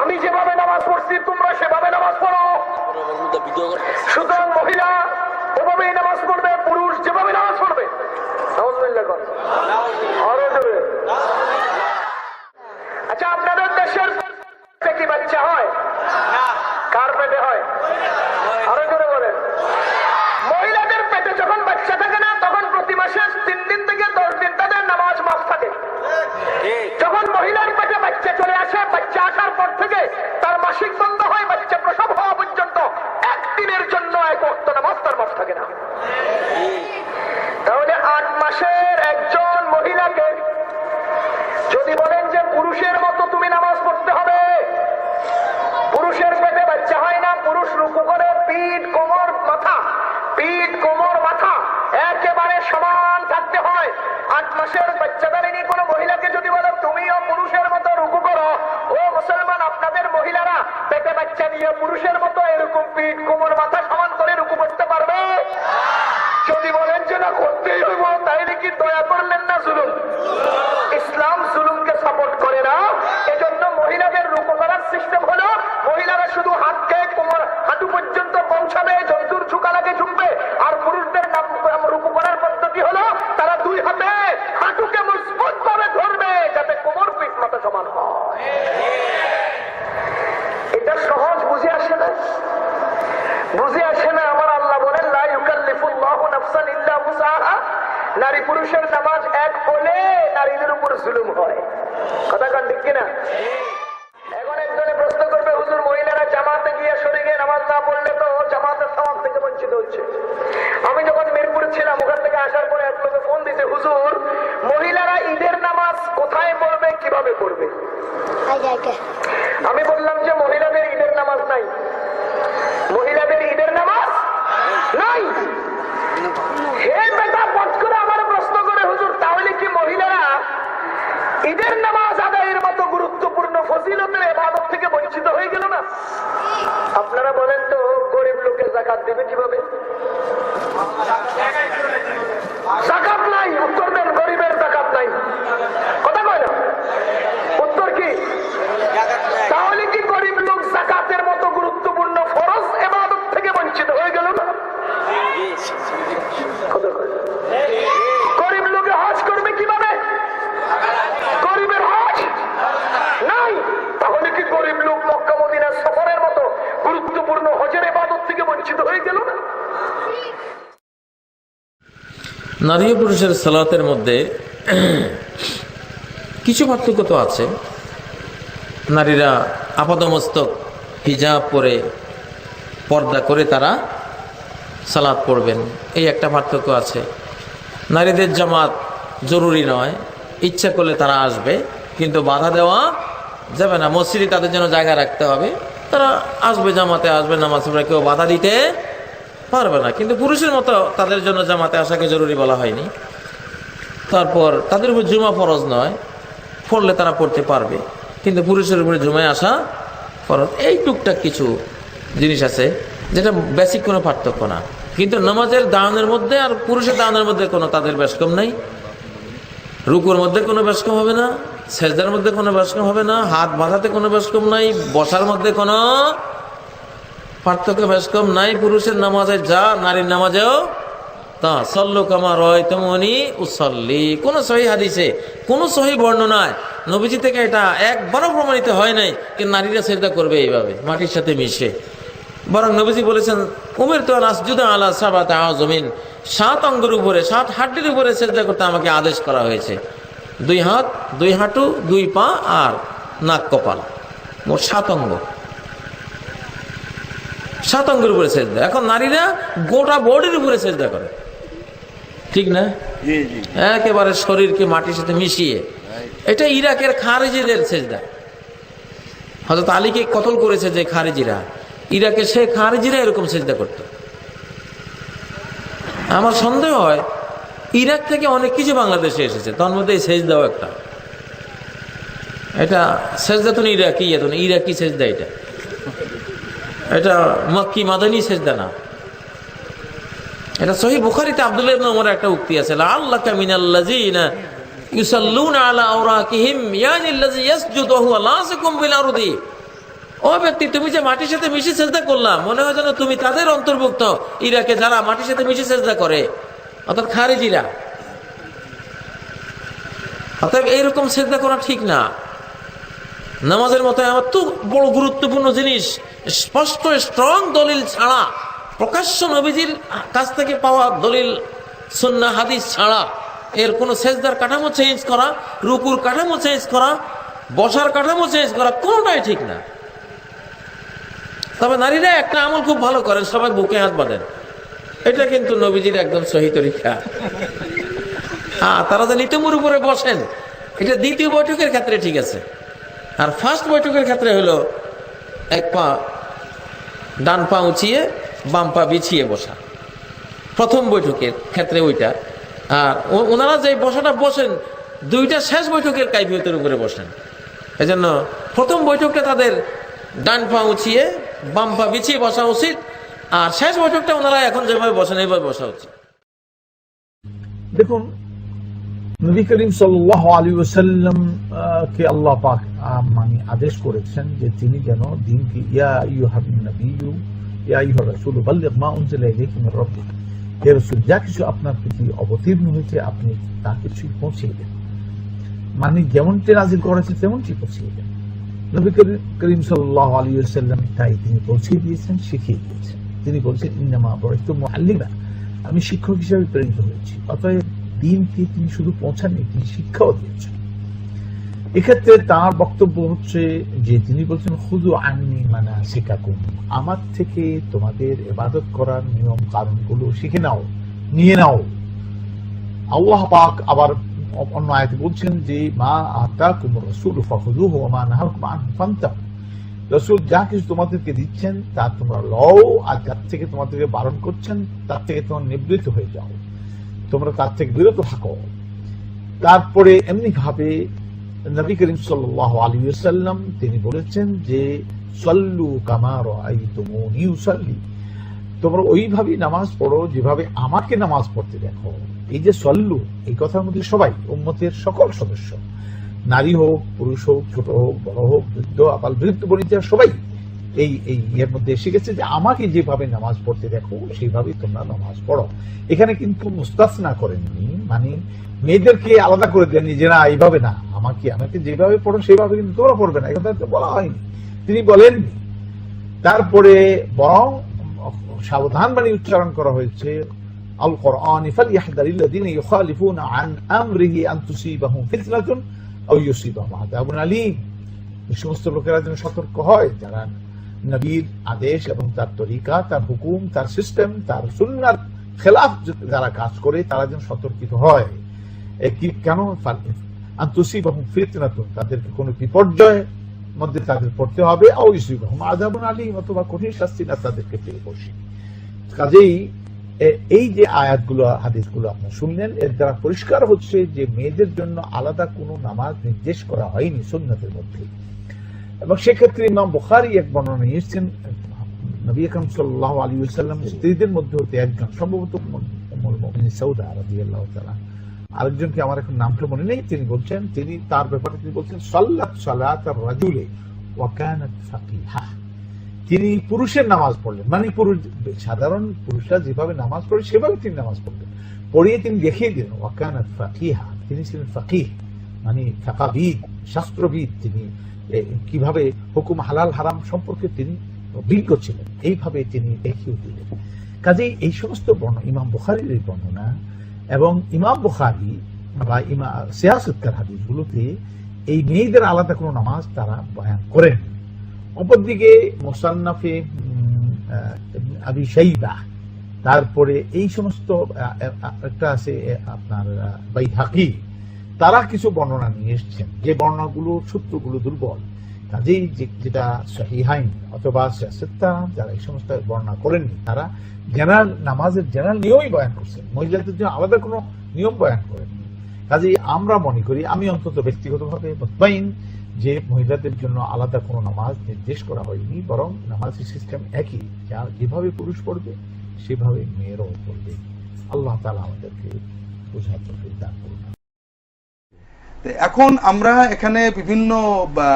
আমি যেভাবে নামাজ পড়ছি তোমরা সেভাবে নামাজ পড়ো। সুতরাং মহিলা ওভাবেই নামাজ পড়বে পুরুষ যেভাবে নামাজ পড়বে। আরও জোরে। আচ্ছা আপনাদের দেশের পেটে কি বাচ্চা হয়? কার পেটে হয়। আরও জোরে বলেন। মহিলাদের পেটে যখন বাচ্চা থাকে না তখন প্রতি মাসে তিন দিন তাদের নামাজ মাস থাকে যখন মহিলার পেটে বাচ্চা চলে আসে বাচ্চা আসার পর থেকে তার মাসিক বন্ধ হয় বাচ্চা প্রসব হওয়া পর্যন্ত একদিনের জন্য এক অক্ত নামাজ তার মাস থাকে না তাহলে আট মাসের একজন মহিলাকে যদি বলেন যে পুরুষের মতো তুমি নামাজ পড়তে হবে পুরুষের পেটে বাচ্চা হয় না পুরুষ রুকু করে পিঠ কোমর মাথা পিঠ কোমর মাথা একেবারে সমান থাকতে হয়। আট মাসের বাচ্চাদারিনী কোনো মহিলাকে যদি বলো, তুমিও পুরুষের মতো রুকু করো। ও মুসলমান, আপনাদের মহিলারা পেটে বাচ্চা নিয়ে পুরুষের মতো এরকম পিঠ, কোমর, মাথা সমান করে রুকু করতে পারবে? যদি বলেন যে না, করতেই হইব, তাইলে কি দয়া করলেন না জুলুম? ইসলাম জুলুমকে সাপোর্ট করে না। এজন্য মহিলাদের রূপ করার সিস্টেম হলো, মহিলারা শুধু হাতকে কোমর হাঁটু পর্যন্ত পৌঁছাবে জন্তুর ঝুঁকা লাগে ঝুঁকবে আর পুরুষদের নাম রূপ করার পদ্ধতি হলো তারা দুই হাতে হাঁটুকে মজবুত ভাবে ধরবে যাতে কোমর পিঠ মাথা সমান হয় এটা সহজ বুঝে আসে না বুঝে আসে না আমার আল্লাহ বলেন লা ইউকাল্লিফুল্লাহু নাফসান ইল্লা উসাহা নারী পুরুষের নামাজ এক হলে নারীদের উপর জুলুম হয় কথা কান ঠিক কিনা এখন একজনে প্রশ্ন করবে হুজুর মহিলারা জামাতে গিয়ে সরে গিয়ে নামাজ না পড়লে তো জামাতের সমাজ থেকে বঞ্চিত হচ্ছে আমি যখন মিরপুর ছিলাম ওখান থেকে আসার পরে এক লোকে ফোন দিতে হুজুর মহিলারা ঈদের নামাজ কোথায় পড়বে কীভাবে পড়বে আমি বললাম যে মহিলাদের ঈদের নামাজ নাই মহিলাদের ঈদের নামাজ নাই হে বেটা পট করে আমার প্রশ্ন করে হুজুর তাহলে কি মহিলারা ঈদের নামাজ আদায়ের মতো গুরুত্বপূর্ণ ফজিলতের এবাদত থেকে বঞ্চিত হয়ে গেল না আপনারা বলেন তো গরিব লোকের জাকাত দেবে কীভাবে জাকাত নাই উত্তর দেন গরিবের জাকাত নাই কথা কয় না উত্তর কি তাহলে কি গরিব লোক জাকাতের মতো গুরুত্বপূর্ণ ফরজ এবাদত থেকে বঞ্চিত হয়ে গেল না কথা কয় না। গরিব লোকে হজ করবে কীভাবে গরিবের হজ নাই তাহলে কি গরিব লোক মক্কা মদিনার সফরের মতো গুরুত্বপূর্ণ হজের এবাদত থেকে বঞ্চিত হয়ে গেল না নারী ও পুরুষের সালাতের মধ্যে কিছু পার্থক্য তো আছে। নারীরা আপাদমস্তক, হিজাব পরে পর্দা করে তারা সালাত পড়বেন। এই একটা পার্থক্য আছে। নারীদের জামাত জরুরি নয়। ইচ্ছা করলে তারা আসবে, কিন্তু বাধা দেওয়া যাবে না। মসজিদে তাদের জন্য জায়গা রাখতে হবে। তারা আসবে জামাতে, আসবে নামাজ কেউ বাধা দিতে পারবে না। কিন্তু পুরুষের মতো তাদের জন্য জামাতে আসাকে জরুরি বলা হয়নি। তারপর তাদের উপর জুমা ফরজ নয়, পড়লে তারা পড়তে পারবে। কিন্তু পুরুষের উপরে জুমায় আসা ফরজ। এই টুকটাক কিছু জিনিস আছে, যেটা বেসিক কোনো পার্থক্য না। কিন্তু নামাজের দানের মধ্যে আর পুরুষের দানের মধ্যে কোনো তাদের বেশকম নেই। রুকুর মধ্যে কোনো বেশকম হবে না, সেজদার মধ্যে কোনো বেশকম হবে না, হাত বাঁধাতে কোনো বেশকম নাই, বসার মধ্যে কোনো পার্থক্য বেশ কম। নাই পুরুষের নামাজে যা, নারীর নামাজেও তা। সল্লু কামা রয় তেমনি উসল্লি। কোন সহি হাদিসে, কোন সহি বর্ণনায় নবীজি থেকে এটা একবারও প্রমাণিত হয় নাই যে নারীরা সেজদা করবে এইভাবে, মাটির সাথে মিশে। বরং নবীজি বলেছেন, উমের তো নাসজুদা আলা সাবাত জমিন সাত অঙ্গের উপরে, সাত হাড্ডির উপরে সেজদা করতে আমাকে আদেশ করা হয়েছে। দুই হাত, দুই হাঁটু, দুই পা আর নাক কপাল। মোট সাত অঙ্গ। সাত অঙ্গের উপরে সেজদা এখন নারীরা গোটা বডির উপরে সেজদা করে। ঠিক না? একেবারে শরীরকে মাটির সাথে মিশিয়ে। এটা ইরাকের খারেজিদের সেজদা হয়তো আলীকে কতল করেছে যে খারেজিরা? ইরাকে সে খারেজিরা এরকম সেজদা করত। আমার সন্দেহ হয় ইরাক থেকে অনেক কিছু বাংলাদেশে এসেছে। তার মধ্যে এই সেজদাও একটা। এটা সেজদা তো ইরাকি ইরাকি সেজদা এটা। এটা মক্কি মাদানী সেজদা না। এটা সহি বুখারিতে আব্দুল্লাহ ইবনে ওমরের একটা উক্তি আছে আল্লাহ মিনাল্লাযিনা ইউসাল্লুনা আলা আওরাকিহিম ইয়ানিল্লাযী ইয়াসজুদু ওয়া লাসিকুম বিল আরদি। ও ব্যক্তি, তুমি যে মাটির সাথে মিশে চেষ্টা করলাম মনে হয় যেন তুমি তাদের অন্তর্ভুক্ত, ইরাকে যারা মাটির সাথে মিশে চেষ্টা করে, অর্থাৎ খারিজিরা। অতএব এইরকম চেষ্টা করা ঠিক না। নামাজের মতো আমার তো বড় গুরুত্বপূর্ণ জিনিস। স্পষ্ট স্ট্রং দলিল ছাড়া, প্রকাশ্য নবীজির কাছ থেকে পাওয়া দলিল, সন্না, হাদিস ছাড়া এর কোনো সেজদার কাঠামো চেঞ্জ করা, রুকুর কাঠামো চেঞ্জ করা, বসার কাঠামো চেঞ্জ করা কোনোটাই ঠিক না। তবে নারীরা একটা আমল খুব ভালো করেন, সবাই বুকে হাত বাঁধেন। এটা কিন্তু নবীজির একদম সহি তরিকা। হ্যাঁ তারা যে নিতমুর উপরে বসেন, এটা দ্বিতীয় বৈঠকের ক্ষেত্রে ঠিক আছে। আর ফার্স্ট বৈঠকের ক্ষেত্রে হলো এক পা ডান পা উঁচিয়ে, বাম পা বিছিয়ে বসা। প্রথম বৈঠকের ক্ষেত্রে ওইটা। আর ওনারা যে বসাটা বসেন, দুইটা শেষ বৈঠকের কাইফিয়তের উপরে বসেন। এজন্য প্রথম বৈঠকটা তাদের ডান পা উঁচিয়ে, বাম পা বিছিয়ে বসা উচিত, আর শেষ বৈঠকটা ওনারা এখন যেভাবে বসেন, এইভাবে বসা উচিত। দেখুন নবী করিম সাল্লাহ আলী ওসাল্লাম কে আল্লাহ পাক মানে আদেশ করেছেন যে তিনি যেন দিনকে, ইয়া ইউহাবিন নবিয়্যু, ইয়া ইউহা রাসূল, বাল্লিগ মা উনজিলা ইলাইকা মির হে রাসূল, যা কিছু আপনার প্রতি অবতীর্ণ হয়েছে, আপনি তা কিছু পৌঁছিয়ে দেন। মানে যেমনটি নাজিল করেছে তেমনটি পৌঁছিয়ে দেন। নবী করিম- সাল্লাহ আলী ওসাল্লাম তাই তিনি পৌঁছিয়ে দিয়েছেন, শিখিয়ে দিয়েছেন। তিনি বলছেন, ইন্নামা বরিস্তু মুআল্লিমা। আমি শিক্ষক হিসেবে প্রেরিত হয়েছি। অতএব দিনকে তিনি শুধু পৌঁছাননি, তিনি শিক্ষাও দিয়েছেন। এক্ষেত্রে তার বক্তব্য হচ্ছে যে, তিনি বলছেন খুদু আননি মানা শেখাকুম আমার থেকে তোমাদের এবাদত করার নিয়ম কারণগুলো শিখে নাও, নিয়ে নাও। আল্লাহ পাক আবার অন্য আয়াতে বলছেন যে, মা আতা কুমর রসুল ফাহুদুহু ওয়া মা নাহাকুম আনহু ফান্তাহু। রসুল যা কিছু তোমাদেরকে দিচ্ছেন, তা তোমরা লও, আর যার থেকে তোমাদেরকে বারণ করছেন, তার থেকে তোমার নিবৃত্ত হয়ে যাও। তোমরা তার থেকে বিরত থাকো। তারপরে এমনি ভাবে নবী করিম সাল্লাহ আলী সাল্লাম তিনি বলেছেন যে, সল্লু কামার আইতুমুনি উসাল্লি তোমরা ওইভাবেই নামাজ পড়ো, যেভাবে আমাকে নামাজ পড়তে দেখো। এই যে সল্লু, এই কথার মধ্যে সবাই, উম্মতের সকল সদস্য। নারী হোক, পুরুষ হোক, ছোট হোক, বড় হোক, বৃদ্ধ আবার বৃদ্ধ বনিতা সবাই। এই এই ইয়ের মধ্যে এসে গেছে যে আমাকে যেভাবে নামাজ পড়তে দেখো, সেইভাবেই তোমরা নামাজ পড়ো। এখানে কিন্তু মুস্তাসনা করেননি মানে মেয়েদেরকে আলাদা করে দেননি যে, না, এইভাবে না, আমাকে আমাকে যেভাবে পড়ো, সেইভাবে কিন্তু তোমরা পড়বে না। তো বলা হয়নি। তিনি বলেননি তারপরে বরং সাবধান বাণী উচ্চারণ করা হয়েছে আল কোরআন ফালইহদারিল্লাযিনা ইউখালিফুনা আন আমরিহি আন তুসিবাহুম ফিতনাতুন আও ইউসিবাহুম আযাবুন আলীম। সমস্ত লোকেরা যেন সতর্ক হয়, যারা নবীর আদেশ এবং তার তরিকা, তার হুকুম, তার সিস্টেম তার সুন্নার খেলাফ যারা কাজ করে, তারা যেন সতর্কিত হয়। কেন? আন্তসিবাহুম ফিতনাতুন, তাদেরকে কোনো বিপর্যয় মধ্যে তাদের পড়তে হবে। ইউসিবাহুম আযাবুন আলীম, অথবা কঠিন শাস্তি না তাদেরকে পেয়ে বসে। কাজেই এই যে আয়াতগুলো, হাদিসগুলো আপনার শুনলেন, এর দ্বারা পরিষ্কার হচ্ছে যে মেয়েদের জন্য আলাদা কোনো নামাজ নির্দেশ করা হয়নি সুন্নতের মধ্যে। এবং সেক্ষেত্রে ইমাম বুখারী এক বর্ণনা নিয়েছেন, নবী আকরম সাল্লাল্লাহু আলাইহি ওয়াসাল্লাম স্ত্রীদের মধ্যে হতে একজন, সম্ভবত সাউদা রাদিয়াল্লাহু আরেকজনকে আমার এখন নামটা মনে নেই, তিনি বলছেন, তিনি তার ব্যাপারে তিনি বলছেন, সাল্লাত সালাত রাজুলে তিনি পুরুষের নামাজ পড়লেন মানে পুরুষ, সাধারণ পুরুষরা যেভাবে নামাজ পড়ে, সেভাবে তিনি নামাজ পড়লেন। পড়িয়ে তিনি দেখিয়ে দিলেন ওয়াকানাত ফাকিহা তিনি ছিলেন ফাকিহ মানে ফাকাবিদ শাস্ত্রবিদ তিনি কীভাবে হুকুম হালাল হারাম সম্পর্কে তিনি অভিজ্ঞ ছিলেন এইভাবে তিনি দেখিয়ে দিলেন। কাজেই এই সমস্ত বর্ণ, ইমাম বুখারির এই বর্ণনা এবং ইমাম বুখারি বা ইমা সিয়াসতকার হাদিসগুলোতে এই মেয়েদের আলাদা কোনো নামাজ তারা বয়ান করেন অপরদিকে মোসান্নাফে আবি শাইবা, তারপরে এই সমস্ত একটা আছে আপনার বাই হাকি তারা কিছু বর্ণনা নিয়ে এসছেন। যে বর্ণনাগুলো, সূত্রগুলো দুর্বল। কাজেই যেটা সহিহাইন অথবা সিয়াসত্তা যারা এই সমস্ত বর্ণনা করেননি, তারা জেনারেল নামাজের জেনারেল নিয়মই বয়ান করছেন। মহিলাদের জন্য আলাদা কোনো নিয়ম বয়ান করেননি। কাজেই আমরা মনে করি, আমি অন্তত ব্যক্তিগতভাবে মুতমাইন যে মহিলাদের জন্য আলাদা কোনো নামাজ নির্দেশ করা হয়নি, বরং নামাজের সিস্টেম একই। যা যেভাবে পুরুষ পড়বে, সেভাবে মেয়েরাও পড়বে। আল্লাহ তালা আমাদেরকে বোঝার দান করুন। এখন আমরা এখানে বিভিন্ন বা,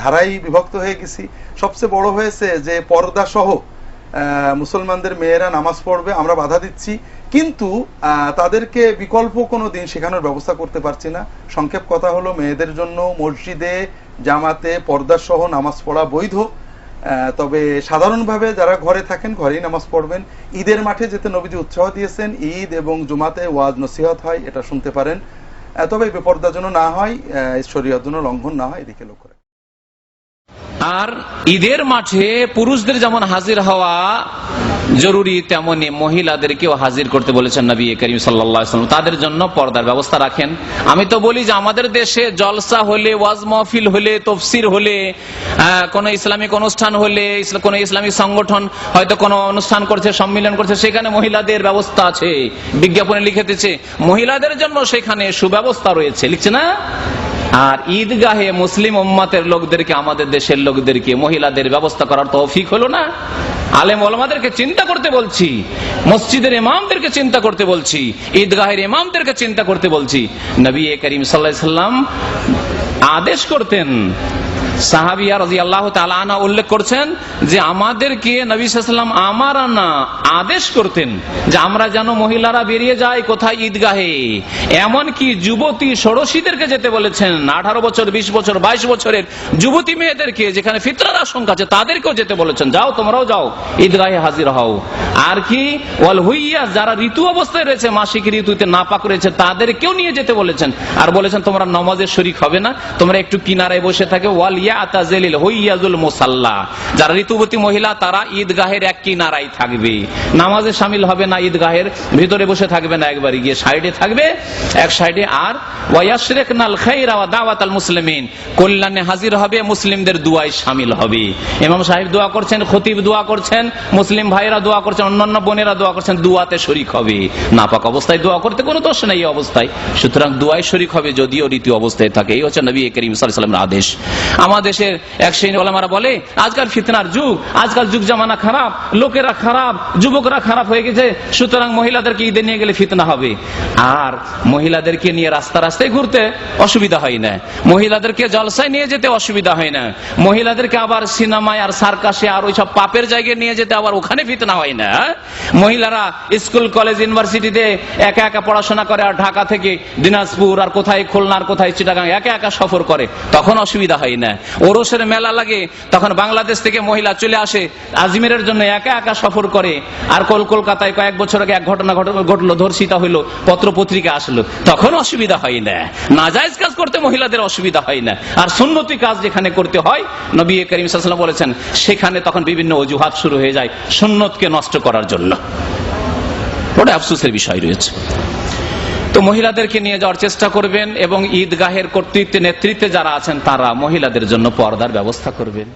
ধারায় বিভক্ত হয়ে গেছি। সবচেয়ে বড় হয়েছে যে পর্দা সহ মুসলমানদের মেয়েরা নামাজ পড়বে আমরা বাধা দিচ্ছি। কিন্তু তাদেরকে বিকল্প কোনো দিন শেখানোর ব্যবস্থা করতে পারছি না। সংক্ষেপ কথা হলো মেয়েদের জন্য মসজিদে জামাতে পর্দা সহ নামাজ পড়া বৈধ। তবে সাধারণভাবে যারা ঘরে থাকেন ঘরেই নামাজ পড়বেন। ঈদের মাঠে যেতে নবীজি উৎসাহ দিয়েছেন ঈদ এবং জুমাতে ওয়াজ নসিহত হয় এটা শুনতে পারেন। তবে বেপর্দা যেন না হয় শরীয়ত যেন লঙ্ঘন না হয়, এদিকে লক্ষ্য রাখবেন। আর ঈদের মাঠে পুরুষদের যেমন হাজির হওয়া জরুরি তেমনি মহিলাদেরকেও হাজির করতে বলেছেন নবী করিম সাল্লাম তাদের জন্য পর্দার ব্যবস্থা রাখেন। আমি তো বলি যে আমাদের দেশে জলসা হলে, ওয়াজ মাহফিল হলে, তফসির হলে কোনো ইসলামিক অনুষ্ঠান হলে কোনো ইসলামিক সংগঠন হয়তো কোনো অনুষ্ঠান করছে, সম্মিলন করছে, সেখানে মহিলাদের ব্যবস্থা আছে। বিজ্ঞাপনে লিখেতেছে, মহিলাদের জন্য সেখানে সুব্যবস্থা রয়েছে। লিখছে না? আর ঈদগাহে মুসলিম উম্মাতের লোকদেরকে, আমাদের দেশের লোকদেরকে মহিলাদের ব্যবস্থা করার তৌফিক হলো না? আলেম ওলামাদেরকে চিন্তা করতে বলছি, মসজিদের ইমামদেরকে চিন্তা করতে বলছি, ঈদগাহের ইমামদেরকে চিন্তা করতে বলছি। নবী করিম সাল্লাহ সাল্লাম আদেশ করতেন সাহাবিয়া রাজি আল্লাহ উল্লেখ করছেন যে আমাদেরকে নবী আমার না আদেশ করতেন যে আমরা যেন মহিলারা বেরিয়ে যায় কোথায় ঈদগাহে। এমনকি যুবতী ষোড়শীদেরকে যেতে বলেছেন, আঠারো বছর, বিশ বছর, বাইশ বছরের যুবতী মেয়েদেরকে যেখানে ফিতরার আশঙ্কা আছে, তাদেরকেও যেতে বলেছেন, যাও তোমরাও যাও, ঈদগাহে হাজির হও। আর কি, ওয়াল হুইয়া, যারা ঋতু অবস্থায় রয়েছে, মাসিক ঋতুতে নাপাক রয়েছে, তাদেরকেও নিয়ে যেতে বলেছেন। আর বলেছেন, তোমরা নমাজের শরিক হবে না, তোমরা একটু কিনারায় বসে থাকে, ওয়াল যারা ঋতুবতী মহিলা, তারা ঈদগাহের এক কিনারায় থাকবে। নামাজে শামিল হবে না ঈদগাহের, ভিতরে বসে থাকবে না গিয়ে সাইডে থাকবে। এক সাইডে আর কল্যাণে হাজির হবে, মুসলিমদের শামিল হবে। সাহেব দোয়া করছেন, খতিব দোয়া করছেন, মুসলিম ভাইরা দোয়া করছেন, অন্যান্য বোনেরা দোয়া করছেন, দুয়াতে শরিক হবে। নাপাক অবস্থায় দোয়া করতে কোনো দোষ নেই অবস্থায়। সুতরাং দুয়ায় শরিক হবে যদিও রীতি অবস্থায় থাকে। এই হচ্ছে নবী করিম আদেশ। আমাদের দেশের এক শ্রেণি ওলামারা বলে, আজকাল ফিতনার যুগ, আজকাল যুগ জামানা খারাপ, লোকেরা খারাপ, যুবকরা খারাপ হয়ে গেছে, সুতরাং মহিলাদেরকে ঈদে নিয়ে গেলে ফিতনা হবে। আর মহিলাদেরকে নিয়ে রাস্তা রাস্তায় ঘুরতে অসুবিধা হয় না। মহিলাদেরকে জলসায় নিয়ে যেতে অসুবিধা হয় না। মহিলাদেরকে আবার সিনেমায় আর সার্কাসে আর ওইসব পাপের জায়গায় নিয়ে যেতে আবার ওখানে ফিতনা হয় না মহিলারা স্কুল, কলেজ, ইউনিভার্সিটিতে একা একা পড়াশোনা করে আর ঢাকা থেকে দিনাজপুর আর কোথায় খুলনা আর কোথায় চিটাগাং একা একা সফর করে, তখন অসুবিধা হয় না। ওরসের মেলা লাগে, তখন বাংলাদেশ থেকে মহিলা চলে আসে আজমিরের জন্য একা একা সফর করে। আর কল কলকাতায় কয়েক বছর আগে এক ঘটনা ঘটলো, ধর্ষিতা হইল পত্র পত্রিকা আসলো। তখন অসুবিধা হয় না। নাজাইজ কাজ করতে মহিলাদের অসুবিধা হয় না। আর সুন্নতি কাজ যেখানে করতে হয়, নবী করিম সাল্লাম বলেছেন, সেখানে তখন বিভিন্ন অজুহাত শুরু হয়ে যায় সুন্নতকে নষ্ট করার জন্য। ওটা আফসোসের বিষয় রয়েছে। তো মহিলাদেরকে নিয়ে যাওয়ার চেষ্টা করবেন এবং ঈদগাহের কর্তৃত্বে নেতৃত্বে যারা আছেন তারা মহিলাদের জন্য পর্দার ব্যবস্থা করবেন।